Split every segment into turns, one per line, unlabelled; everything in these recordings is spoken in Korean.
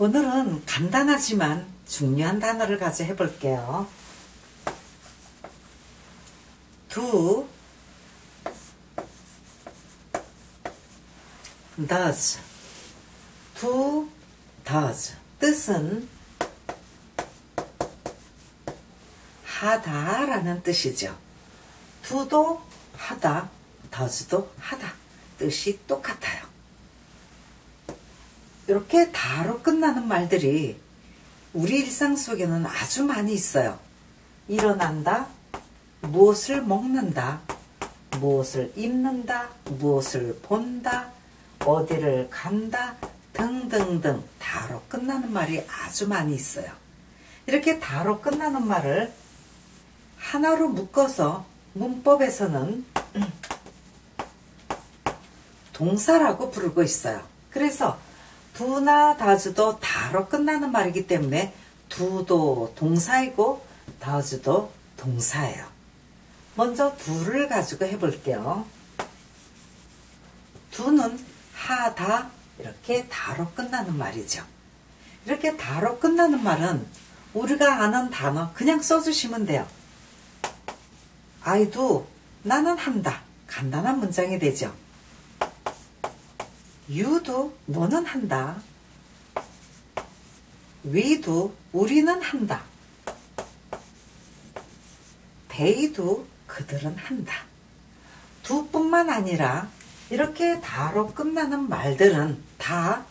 오늘은 간단하지만 중요한 단어를 가져 해볼게요. 두 does do does 뜻은 하다라는 뜻이죠. do도 하다, does도 하다. 뜻이 똑같아요. 이렇게 다로 끝나는 말들이 우리 일상 속에는 아주 많이 있어요. 일어난다, 무엇을 먹는다, 무엇을 입는다, 무엇을 본다, 어디를 간다, 등등등 다로 끝나는 말이 아주 많이 있어요. 이렇게 다로 끝나는 말을 하나로 묶어서 문법에서는 동사라고 부르고 있어요. 그래서 두나 다즈도 다로 끝나는 말이기 때문에 두도 동사이고 다즈도 동사예요. 먼저 두를 가지고 해볼게요. 두는 하다 이렇게 다로 끝나는 말이죠. 이렇게 다로 끝나는 말은 우리가 아는 단어 그냥 써주시면 돼요. 아이도 나는 한다. 간단한 문장이 되죠. You도 너는 한다. we도 우리는 한다. they도 그들은 한다. 두 뿐만 아니라 이렇게 다로 끝나는 말들은 다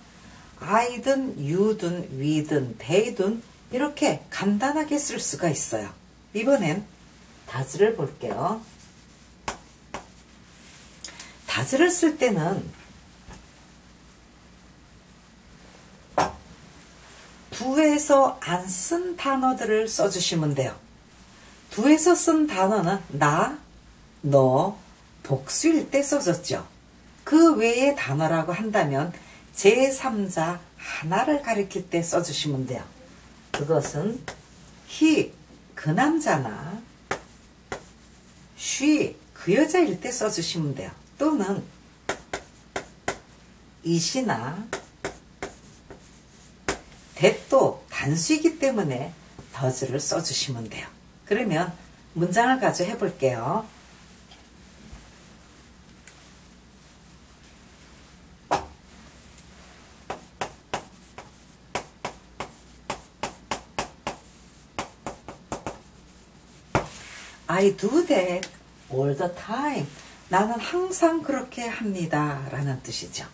I든 you든 we든 they든 이렇게 간단하게 쓸 수가 있어요. 이번엔 다즈를 볼게요. 다즈를 쓸 때는 두에서 안 쓴 단어들을 써주시면 돼요. 두에서 쓴 단어는 나, 너, 복수일 때 써졌죠. 그 외의 단어라고 한다면 제3자 하나를 가리킬 때 써주시면 돼요. 그것은 he, 그 남자나 she, 그 여자일 때 써주시면 돼요. 또는 이시나 대도 단수이기 때문에 더즈를 써주시면 돼요. 그러면 문장을 가져 해볼게요. Do that all the time. 나는 항상 그렇게 합니다. 라는 뜻이죠.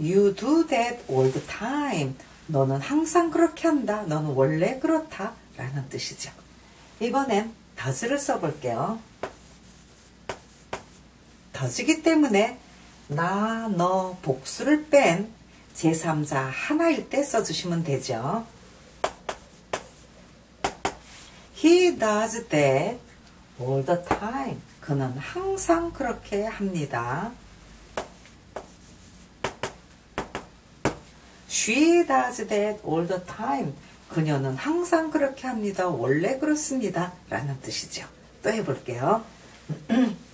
You do that all the time. 너는 항상 그렇게 한다. 너는 원래 그렇다. 라는 뜻이죠. 이번엔 does를 써볼게요. does이기 때문에 나, 너, 복수를 뺀 제3자 하나일 때 써주시면 되죠. He does that all the time. 그는 항상 그렇게 합니다. She does that all the time. 그녀는 항상 그렇게 합니다. 원래 그렇습니다. 라는 뜻이죠. 또 해볼게요.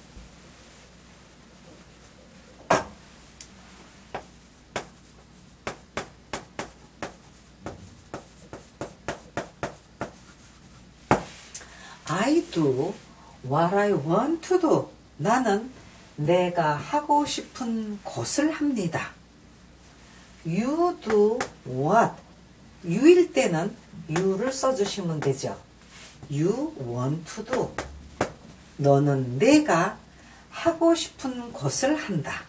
I do what I want to do. 나는 내가 하고 싶은 것을 합니다. You do what? you일 때는 you를 써주시면 되죠. You want to do. 너는 내가 하고 싶은 것을 한다.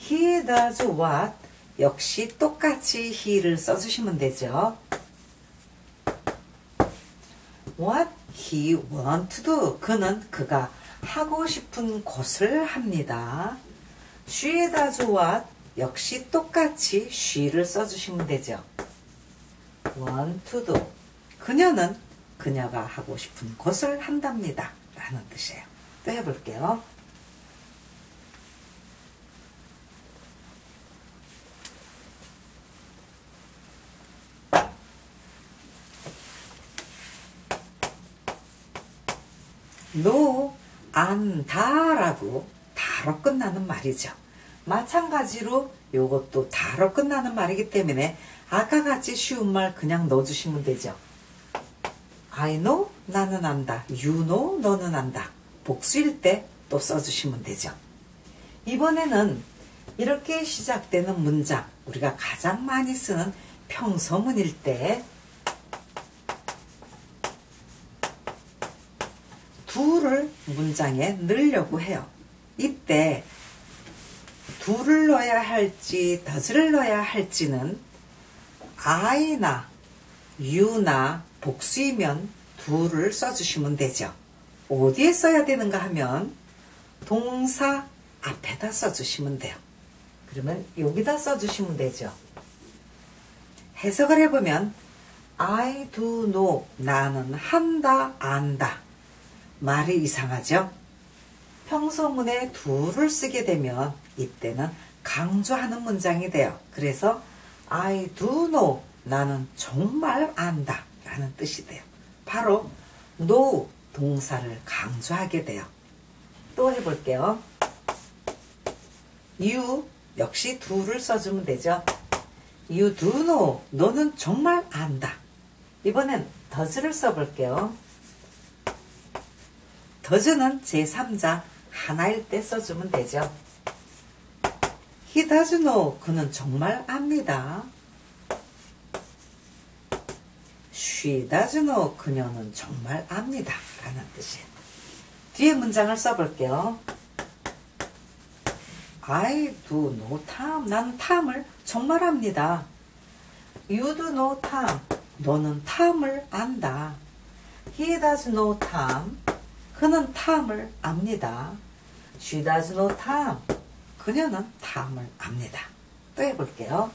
He does what? 역시 똑같이 he를 써주시면 되죠. What he want to do. 그는 그가 하고 싶은 것을 합니다. She does what? 역시 똑같이 she를 써주시면 되죠. do. 그녀는 그녀가 하고 싶은 것을 한답니다. 라는 뜻이에요. 또 해볼게요. 노, 안, 다라고 다로 끝나는 말이죠. 마찬가지로 요것도 다로 끝나는 말이기 때문에 아까 같이 쉬운 말 그냥 넣어주시면 되죠. I know 나는 안다. You know 너는 안다. 복수일 때 또 써주시면 되죠. 이번에는 이렇게 시작되는 문장 우리가 가장 많이 쓰는 평서문일 때 둘을 문장에 넣으려고 해요. 이때 둘을 넣어야 할지 더즈를 넣어야 할지는 I나 U나 복수이면 둘을 써주시면 되죠. 어디에 써야 되는가 하면 동사 앞에다 써주시면 돼요. 그러면 여기다 써주시면 되죠. 해석을 해보면 I do know 나는 한다 안다 말이 이상하죠? 평소문에 둘을 쓰게 되면 이때는 강조하는 문장이 돼요. 그래서 I do know 나는 정말 안다 라는 뜻이 돼요. 바로 know 동사를 강조하게 돼요. 또 해볼게요. you 역시 do를 써주면 되죠. You do know 너는 정말 안다. 이번엔 does를 써볼게요. does는 제3자 하나일 때 써주면 되죠. Know 그는 정말 압니다. Know 그녀는 정말 압니다. 라는 뜻이에요. 뒤에 문장을 써볼게요. I do know Tom. 나는 탐을 정말 압니다. You do know Tom. 너는 탐을 안다. He does know Tom. 그는 탐을 압니다. She does know Tom. 그녀는 탐을 압니다. 또 해볼게요.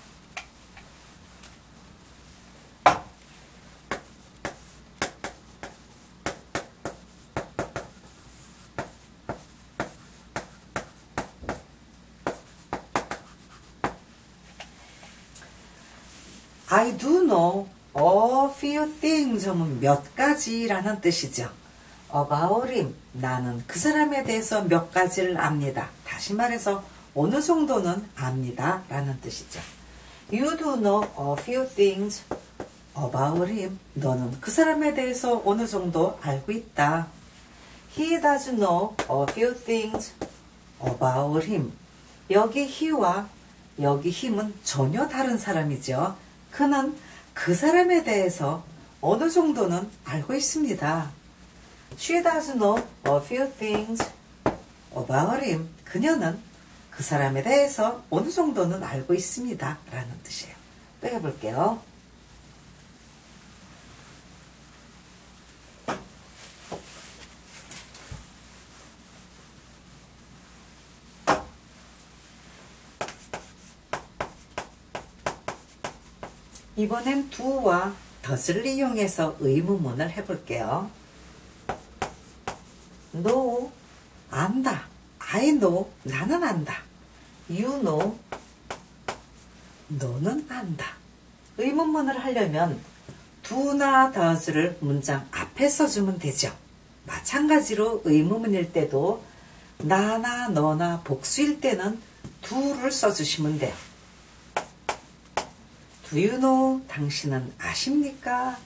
I do know a few things 하면 몇 가지라는 뜻이죠. about him 나는 그 사람에 대해서 몇 가지를 압니다. 다시 말해서 어느 정도는 압니다 라는 뜻이죠. You do know a few things about him 너는 그 사람에 대해서 어느 정도 알고 있다. He does know a few things about him 여기 he와 여기 him은 전혀 다른 사람이죠. 그는 그 사람에 대해서 어느 정도는 알고 있습니다. She does know a few things about him. 그녀는 그 사람에 대해서 어느 정도는 알고 있습니다. 라는 뜻이에요. 또 해볼게요. 이번엔 do와 does를 이용해서 의문문을 해볼게요. know, 안다. I know, 나는 안다. You know, 너는 안다. 의문문을 하려면 do나 does를 문장 앞에 써주면 되죠. 마찬가지로 의문문일 때도 나나 너나 복수일 때는 do를 써주시면 돼요. Do you know? 당신은 아십니까?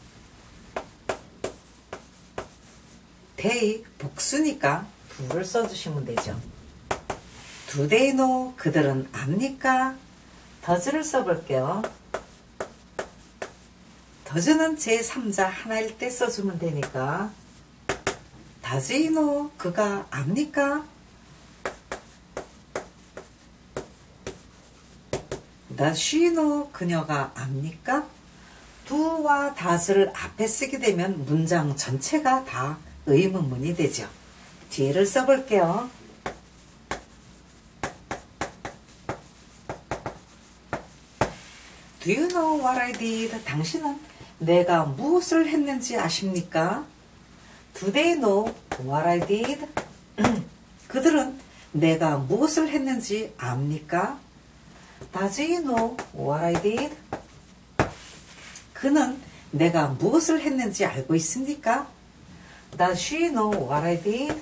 they 복수니까 do를 써주시면 되죠. Know? 그들은 압니까? does를 써볼게요. does는 제3자 하나일 때 써주면 되니까 know? 그가 압니까? know? 그녀가 압니까? do와 does를 앞에 쓰게 되면 문장 전체가 다 의문문이 되죠. 뒤를 써볼게요. Do you know what I did? 당신은 내가 무엇을 했는지 아십니까? Do they know what I did? 그들은 내가 무엇을 했는지 압니까? Does he know what I did? 그는 내가 무엇을 했는지 알고 있습니까? Does she know what I did?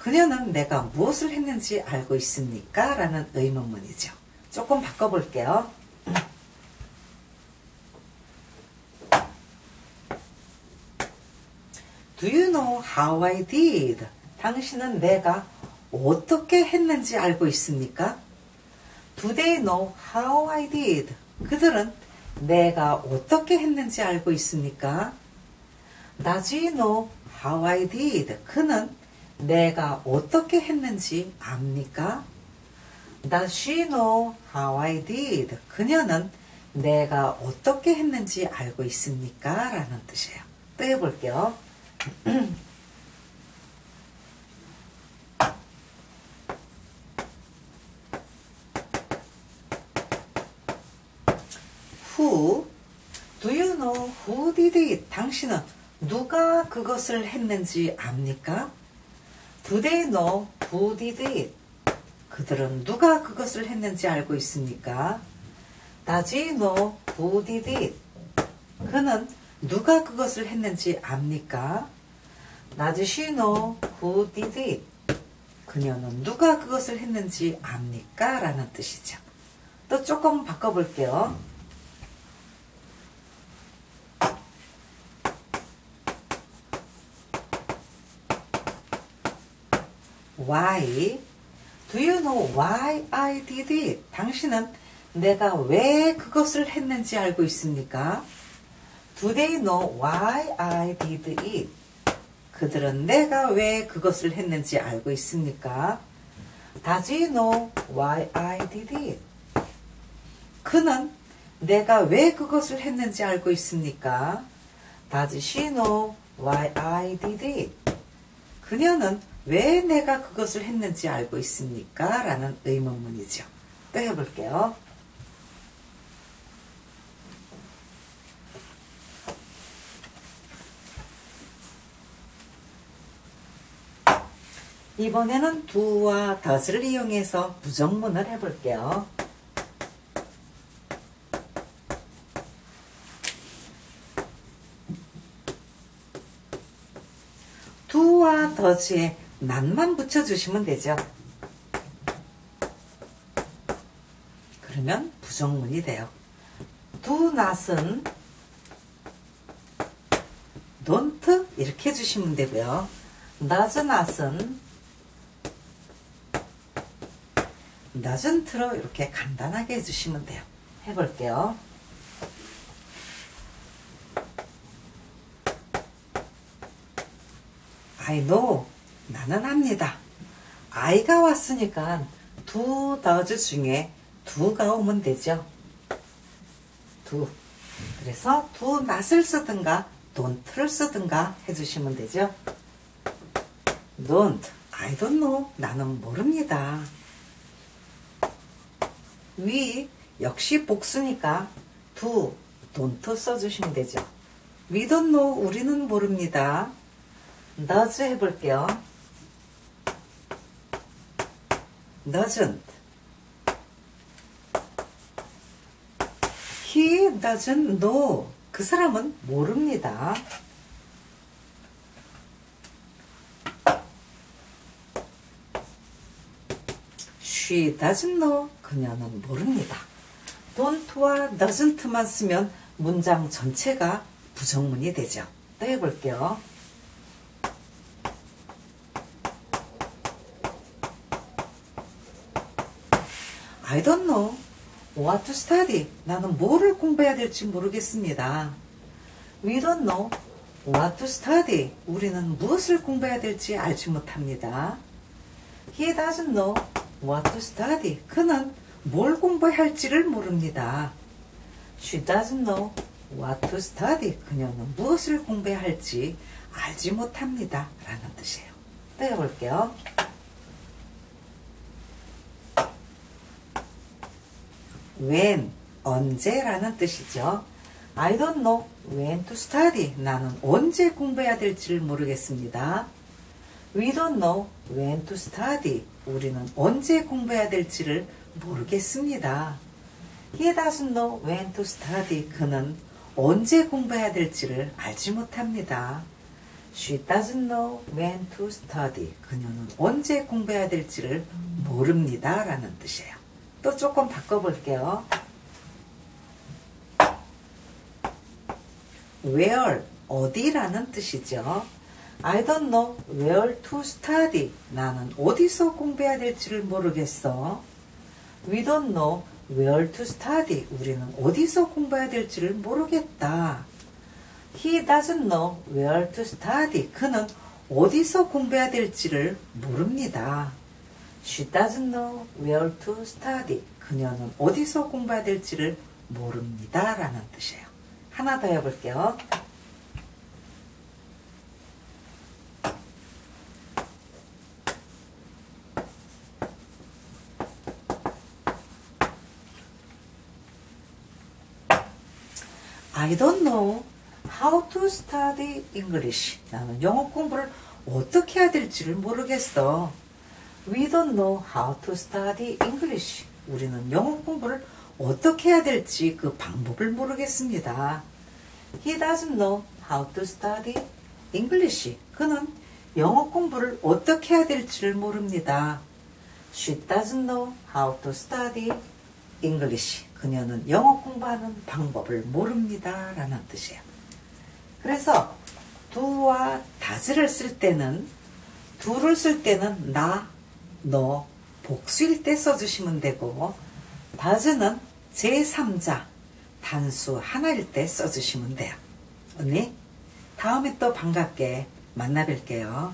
그녀는 내가 무엇을 했는지 알고 있습니까? 라는 의문문이죠. 조금 바꿔볼게요. Do you know how I did? 당신은 내가 어떻게 했는지 알고 있습니까? Do they know how I did? 그들은 내가 어떻게 했는지 알고 있습니까? Does he know how I did? 그는 내가 어떻게 했는지 압니까? Does she know how I did? 그녀는 내가 어떻게 했는지 알고 있습니까? 라는 뜻이에요. 또 해볼게요. Who do you know who did it? 당신은 누가 그것을 했는지 압니까? Do they know who did it? 그들은 누가 그것을 했는지 알고 있습니까? Does he know who did it? 그는 누가 그것을 했는지 압니까? Did it? 그녀는 누가 그것을 했는지 압니까? 라는 뜻이죠. 또 조금 바꿔볼게요. Why? Do you know why I did it? 당신은 내가 왜 그것을 했는지 알고 있습니까? Do they know why I did it? 그들은 내가 왜 그것을 했는지 알고 있습니까? Does he know why I did it? 그는 내가 왜 그것을 했는지 알고 있습니까? Does she know why I did it? 그녀는 왜 내가 그것을 했는지 알고 있습니까? 라는 의문문이죠. 또 해볼게요. 이번에는 do와 does를 이용해서 부정문을 해볼게요. do와 does에 난만 붙여주시면 되죠. 그러면 부정문이 돼요. do not은 don't 이렇게 해주시면 되고요. does not은 doesn't로 이렇게 간단하게 해주시면 돼요. 해볼게요. Know. 나는 압니다. I가 왔으니까 두 더즈 중에 두가 오면 되죠. 두. 그래서 두 낫을 쓰든가 don't를 쓰든가 해주시면 되죠. don't. I don't know. 나는 모릅니다. We 역시 복수니까 do, don't 써주시면 되죠. we don't know. 우리는 모릅니다. does 해볼게요. doesn't. He doesn't know. 그 사람은 모릅니다. She doesn't know. 그녀는 모릅니다. don't와 doesn't만 쓰면 문장 전체가 부정문이 되죠. 또 해볼게요. I don't know what to study. 나는 뭐를 공부해야 될지 모르겠습니다. We don't know what to study. 우리는 무엇을 공부해야 될지 알지 못합니다. He doesn't know what to study. 그는 뭘 공부해야 할지를 모릅니다. She doesn't know what to study. 그녀는 무엇을 공부해야 할지 알지 못합니다. 라는 뜻이에요. 또 해볼게요. when, 언제라는 뜻이죠. I don't know when to study. 나는 언제 공부해야 될지를 모르겠습니다. We don't know when to study. 우리는 언제 공부해야 될지를 모르겠습니다. He doesn't know when to study. 그는 언제 공부해야 될지를 알지 못합니다. She doesn't know when to study. 그녀는 언제 공부해야 될지를 모릅니다. 라는 뜻이에요. 또 조금 바꿔볼게요. where 어디라는 뜻이죠. I don't know where to study. 나는 어디서 공부해야 될지를 모르겠어. We don't know where to study. 우리는 어디서 공부해야 될지를 모르겠다. He doesn't know where to study. 그는 어디서 공부해야 될지를 모릅니다. She doesn't know where to study. 그녀는 어디서 공부해야 될지를 모릅니다. 라는 뜻이에요. 하나 더 해볼게요. I don't know how to study English. 나는 영어 공부를 어떻게 해야 될지를 모르겠어. We don't know how to study English. 우리는 영어 공부를 어떻게 해야 될지 그 방법을 모르겠습니다. He doesn't know how to study English. 그는 영어 공부를 어떻게 해야 될지를 모릅니다. She doesn't know how to study English. 그녀는 영어 공부하는 방법을 모릅니다. 라는 뜻이에요. 그래서 do와 does를 쓸 때는 do를 쓸 때는 나, 너, 복수일 때 써주시면 되고 does는 제3자, 단수 하나일 때 써주시면 돼요. 언니, 다음에 또 반갑게 만나 뵐게요.